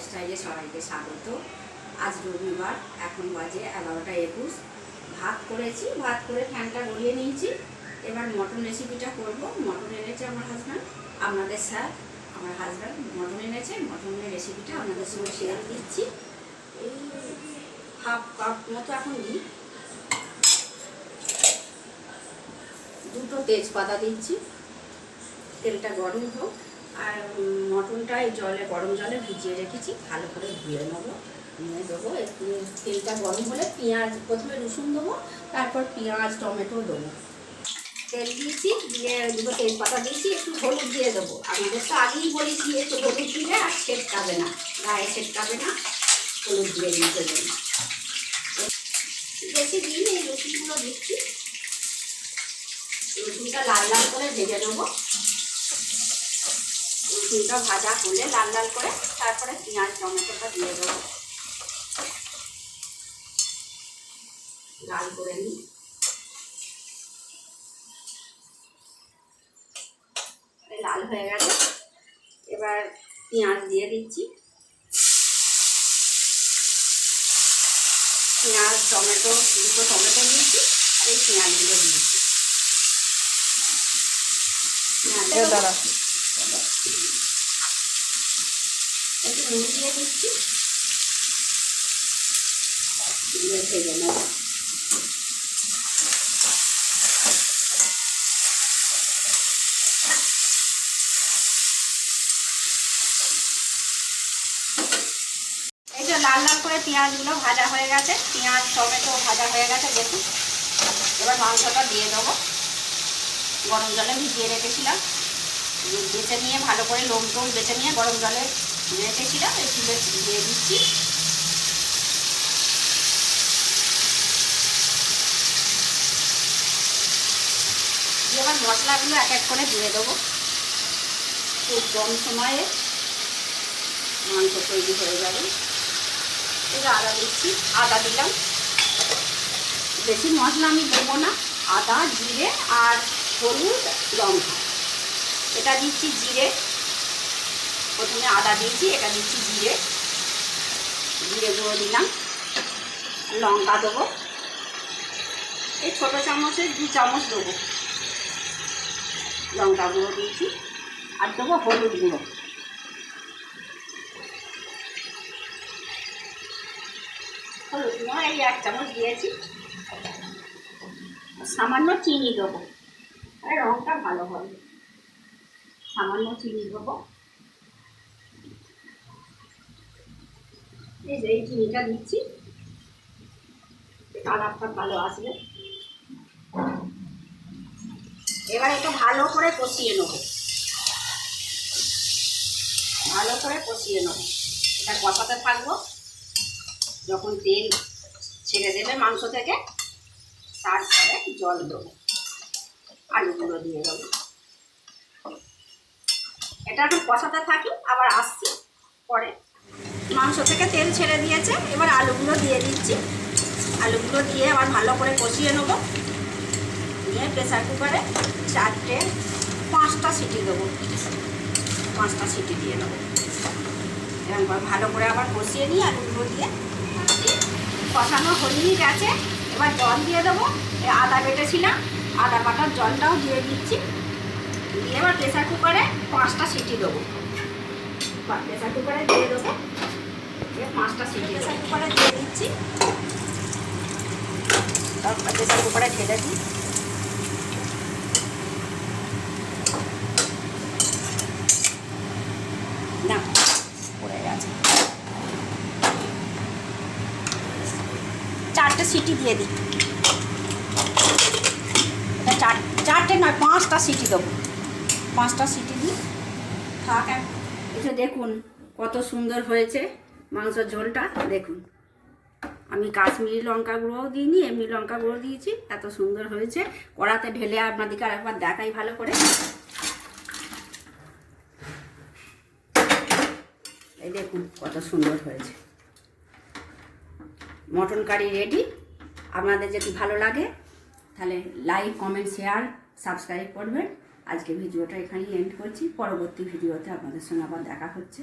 লাইফস্টাইলে সবাইকে স্বাগত। আজ রবিবার, এখন বাজে এগারোটা একুশ। ভাত করেছি, ভাত করে ফ্যানটা গড়িয়ে নিয়েছি। এবার মটন রেসিপিটা করব। মটন এনেছে আমার হাজব্যান্ড আপনাদের স্যার আমার হাজব্যান্ড মটন এনেছে, মটনের রেসিপিটা আপনাদের সঙ্গে শেয়ার দিচ্ছি। এই হাফ কাপ মতো এখন দিই দুটো তেজপাতা দিচ্ছি। তেলটা গরম হোক। আর মটনটা এই জলে, গরম জলে ভিজিয়ে রেখেছি। ভালো করে ধুয়ে নেব, নিয়ে দেবো। একটু তেলটা গরম হলে পেঁয়াজ, প্রথমে রসুন দেবো, তারপর পেঁয়াজ, টমেটো দেবো। তেল দিয়েছি, দিয়ে দুটো তেজপাতা দিয়েছি, একটু হলুদ দিয়ে দেবো। আমাদের তো আগেই বলেছি একটু হলুদ দিলে আর ছেটকাবে না। গায়ে ছেটকাবে না, হলুদ দিয়ে দিতে জন্য বেশি দিন এই রসুনগুলো দিচ্ছি। রসুনটা লাল লাল করে ভেজে নেব। রসুনটা ভাজা হলে লাল লাল করে তারপরে পেঁয়াজ, টমেটোটা দিয়ে দেবো। লাল করে নিই। লাল হয়ে গেছে। এবার পেঁয়াজ দিয়ে দিচ্ছি। পেঁয়াজ, টমেটো, দুটো টমেটো দিয়েছি আর এই পেঁয়াজগুলো দিয়েছি দাঁড়া। এই যে লাল লাল করে পেঁয়াজগুলো ভাজা হয়ে গেছে। পেঁয়াজ, টমেটো ভাজা হয়ে গেছে, দেখুন। এবার মাংসটা দিয়ে দেবো। গরম জলে ভিজিয়ে রেখেছিলাম। বেছে নিয়ে, ভালো করে লোম টোম বেছে নিয়ে গরম জলে রেখেছিলাম একটু দিয়ে দিচ্ছি। এবার মশলাগুলো এক এক করে দিয়ে দেবো। খুব কম সময়ে মাংস তৈরি হয়ে যাবে। এবার আদা দিচ্ছি, আদা দিলাম। বেশি মশলা আমি দেবো না, আদা, জিরে আর হলুদ লঙ্কা। এটা দিচ্ছি জিরে। প্রথমে আদা দিয়েছি, এটা দিচ্ছি জিরে। জিরে গুঁড়ো দিলাম। লঙ্কা দেবো। এই ছোটো চামচে দু চামচ দেবো। লঙ্কা গুঁড়ো দিয়েছি। আর দেবো হলুদ গুঁড়ো। হলুদ গুঁড়ো এই এক চামচ দিয়েছি। সামান্য চিনি দেবো। রঙটা ভালো হবে। সামান্য চিনি দেবো। এই যে এই চিনিটা দিচ্ছি। কালারটা ভালো আসবে। এবার এটা ভালো করে কষিয়ে নেব। ভালো করে কষিয়ে নেব। এটা কষাতে থাকব। যখন তেল ছেড়ে দেবে মাংস থেকে, তারপরে জল দেবো। আলুগুলো দিয়ে দেবো। এটা একটু কষাতে থাকি, আবার আসছি পরে। মাংস থেকে তেল ছেড়ে দিয়েছে, এবার আলুগুলো দিয়ে দিচ্ছি। আলুগুলো দিয়ে আবার ভালো করে কষিয়ে নেব। নিয়ে প্রেসার কুকারে চারটে, পাঁচটা সিটি দেবো। পাঁচটা সিটি দিয়ে নেব এরকম ভালো করে আবার কষিয়ে নিই আলুগুলো দিয়ে কষানো হলেই গেছে। এবার জল দিয়ে দেবো। আদা বেটেছিলাম, আদা বাটার জলটাও দিয়ে দিচ্ছি। দিয়ে এবার প্রেসার কুকারে পাঁচটা সিটি দেবো। প্রেসার কুকারে দিয়ে দেবো। পাঁচটা সিটি প্রেসার কুকারে দিয়ে দিচ্ছি। তারপর প্রেসার কুকারে ঢেলে দিই। না পড়ে গেছে। চারটে সিটি দিয়ে দিই। চার চারটে নয় পাঁচটা সিটি দেবো। পাঁচটা সিটি দিই। থাক এটা দেখুন কত সুন্দর হয়েছে মাংসের ঝোলটা, দেখুন। আমি কাশ্মীরি লঙ্কা গুঁড়োও দিইনি, এমনি লঙ্কা গুঁড়ো দিয়েছি, এত সুন্দর হয়েছে। কড়াতে ঢেলে আপনাদেরকে আর একবার দেখাই ভালো করে। এই দেখুন কত সুন্দর হয়েছে। মটন কারি রেডি আপনাদের যদি ভালো লাগে, তাহলে লাইক কমেন্ট শেয়ার সাবস্ক্রাইব করবেন। আজকে ভিডিওটা এখানেই এন্ড করছি। পরবর্তী ভিডিওতে আপনাদের সঙ্গে আবার দেখা হচ্ছে।